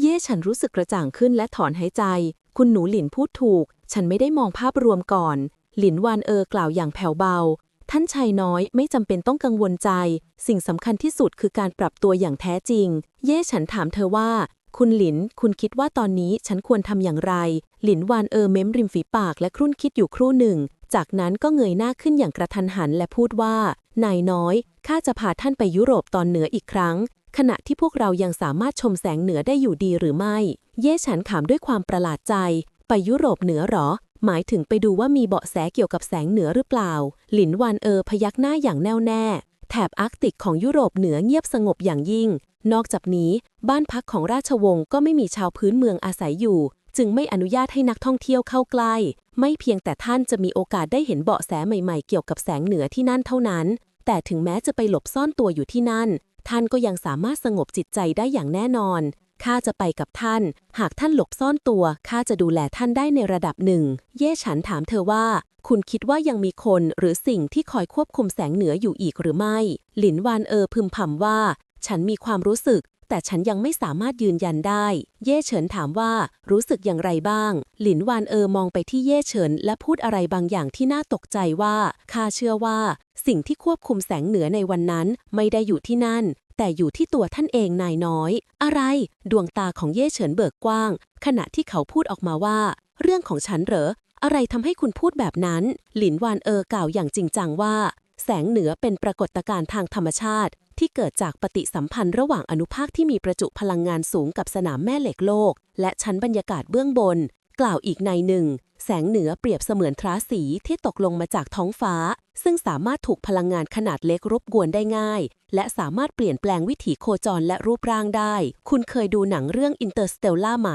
เย่ฉันรู้สึกกระจ่างขึ้นและถอนหายใจ คุณหนูหลินพูดถูก ฉันไม่ได้มองภาพรวมก่อน หลินวานเออกล่าวอย่างแผ่วเบา ท่านชายน้อยไม่จำเป็นต้องกังวลใจ สิ่งสำคัญที่สุดคือการปรับตัวอย่างแท้จริง เย่ฉันถามเธอว่า คุณหลิน คุณคิดว่าตอนนี้ฉันควรทำอย่างไร หลินวานเออเม้มริมฝีปากและครุ่นคิดอยู่ครู่หนึ่ง จากนั้นก็เงยหน้าขึ้นอย่างกระทันหันและพูดว่า นายน้อยข้าจะพาท่านไปยุโรปตอนเหนืออีกครั้ง ขณะที่พวกเรายังสามารถชมแสงเหนือได้อยู่ดีหรือไม่ เย่ฉันถามด้วยความประหลาดใจ ไปยุโรปเหนือหรอ หมายถึงไปดูว่ามีเบาะแสเกี่ยวกับแสงเหนือหรือเปล่า หลินวานเออพยักหน้าอย่างแน่วแน่ แถบอาร์กติกของยุโรปเหนือเงียบสงบอย่างยิ่ง นอกจากนี้ บ้านพักของราชวงศ์ก็ไม่มีชาวพื้นเมืองอาศัยอยู่ จึงไม่อนุญาตให้นักท่องเที่ยวเข้าใกล้ ไม่เพียงแต่ท่านจะมีโอกาสได้เห็นเบาะแสใหม่ๆ เกี่ยวกับแสงเหนือที่นั่นเท่านั้น แต่ถึงแม้จะไปหลบซ่อนตัวอยู่ที่นั่น ท่านก็ยังสามารถสงบจิตใจได้อย่างแน่นอน ข้าจะไปกับท่าน หากท่านหลบซ่อนตัว ข้าจะดูแลท่านได้ในระดับหนึ่ง เย่ฉันถามเธอว่า คุณคิดว่ายังมีคนหรือสิ่งที่คอยควบคุมแสงเหนืออยู่อีกหรือไม่ หลินวานเออพึมพำว่า ฉันมีความรู้สึก แต่ฉันยังไม่สามารถยืนยันได้ เย่เฉินถามว่า รู้สึกอย่างไรบ้าง หลินวานเออมองไปที่เย่เฉิน และพูดอะไรบางอย่างที่น่าตกใจว่า ข้าเชื่อว่าสิ่งที่ควบคุมแสงเหนือในวันนั้นไม่ได้อยู่ที่นั่น แต่อยู่ที่ตัวท่านเองนายน้อย อะไร ดวงตาของเย่เฉินเบิกกว้าง ขณะที่เขาพูดออกมาว่า เรื่องของฉันเหรอ อะไรทำให้คุณพูดแบบนั้น หลินวานเออกล่าวอย่างจริงจังว่า แสงเหนือเป็นปรากฏการณ์ทางธรรมชาติ ที่เกิดจากปฏิสัมพันธ์ระหว่างอนุภาคที่มีประจุพลังงานสูงกับสนามแม่เหล็กโลก และชั้นบรรยากาศเบื้องบน กล่าวอีกในหนึ่ง แสงเหนือเปรียบเสมือนทราสีที่ตกลงมาจากท้องฟ้า ซึ่งสามารถถูกพลังงานขนาดเล็กรบกวนได้ง่าย และสามารถเปลี่ยนแปลงวิถีโคจรและรูปร่างได้ คุณเคยดูหนังเรื่อง Interstellar ไหม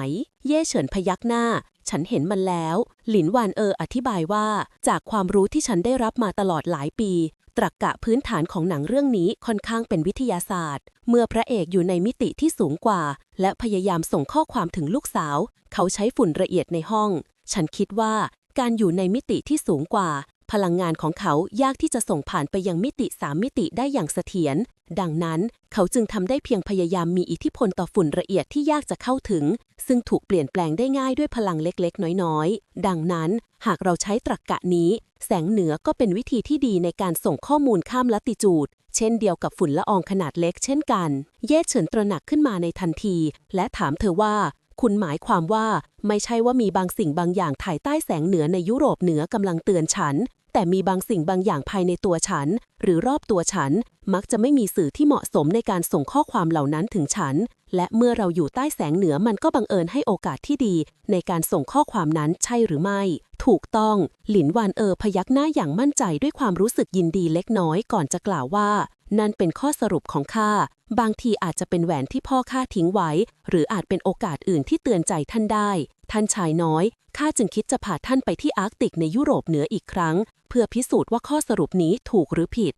เย่เฉินพยักหน้า ฉันเห็นมันแล้ว หลินวานเอออธิบายว่า จากความรู้ที่ฉันได้รับมาตลอดหลายปีตรรกกะพื้นฐานของหนังเรื่องนี้ค่อนข้างเป็นวิทยาศาสตร์ เมื่อพระเอกอยู่ในมิติที่สูงกว่า และพยายามส่งข้อความถึงลูกสาว เขาใช้ฝุ่นละเอียดในห้อง ฉันคิดว่าการอยู่ในมิติที่สูงกว่า พลังงานของเขายากที่จะส่งผ่านไปยังมิติสามมิติได้อย่างเสถียร ดังนั้นเขาจึงทำได้เพียงพยายามมีอิทธิพลต่อฝุ่นละเอียดที่ยากจะเข้าถึง ซึ่งถูกเปลี่ยนแปลงได้ง่ายด้วยพลังเล็กๆ น้อยๆ ดังนั้นหากเราใช้ตรรกกะนี้ แสงเหนือก็เป็นวิธีที่ดีในการส่งข้อมูลข้ามลัติจูด เช่นเดียวกับฝุ่นละอองขนาดเล็กเช่นกัน เย่เฉินตระหนักขึ้นมาในทันที และถามเธอว่า คุณหมายความว่าไม่ใช่ว่ามีบางสิ่งบางอย่างถ่ายใต้แสงเหนือในยุโรปเหนือกำลังเตือนฉัน แต่มีบางสิ่งบางอย่างภายในตัวฉัน หรือรอบตัวฉัน มักจะไม่มีสื่อที่เหมาะสมในการส่งข้อความเหล่านั้นถึงฉัน และเมื่อเราอยู่ใต้แสงเหนือมันก็บังเอิญให้โอกาสที่ดี ในการส่งข้อความนั้นใช่หรือไม่ ถูกต้อง หลินวานเออพยักหน้าอย่างมั่นใจด้วยความรู้สึกยินดีเล็กน้อยก่อนจะกล่าวว่า นั่นเป็นข้อสรุปของข้า บางทีอาจจะเป็นแหวนที่พ่อข้าทิ้งไว้ หรืออาจเป็นโอกาสอื่นที่เตือนใจท่านได้ ท่านชายน้อย ข้าจึงคิดจะพาท่านไปที่อาร์กติกในยุโรปเหนืออีกครั้ง เพื่อพิสูจน์ว่าข้อสรุปนี้ถูกหรือผิด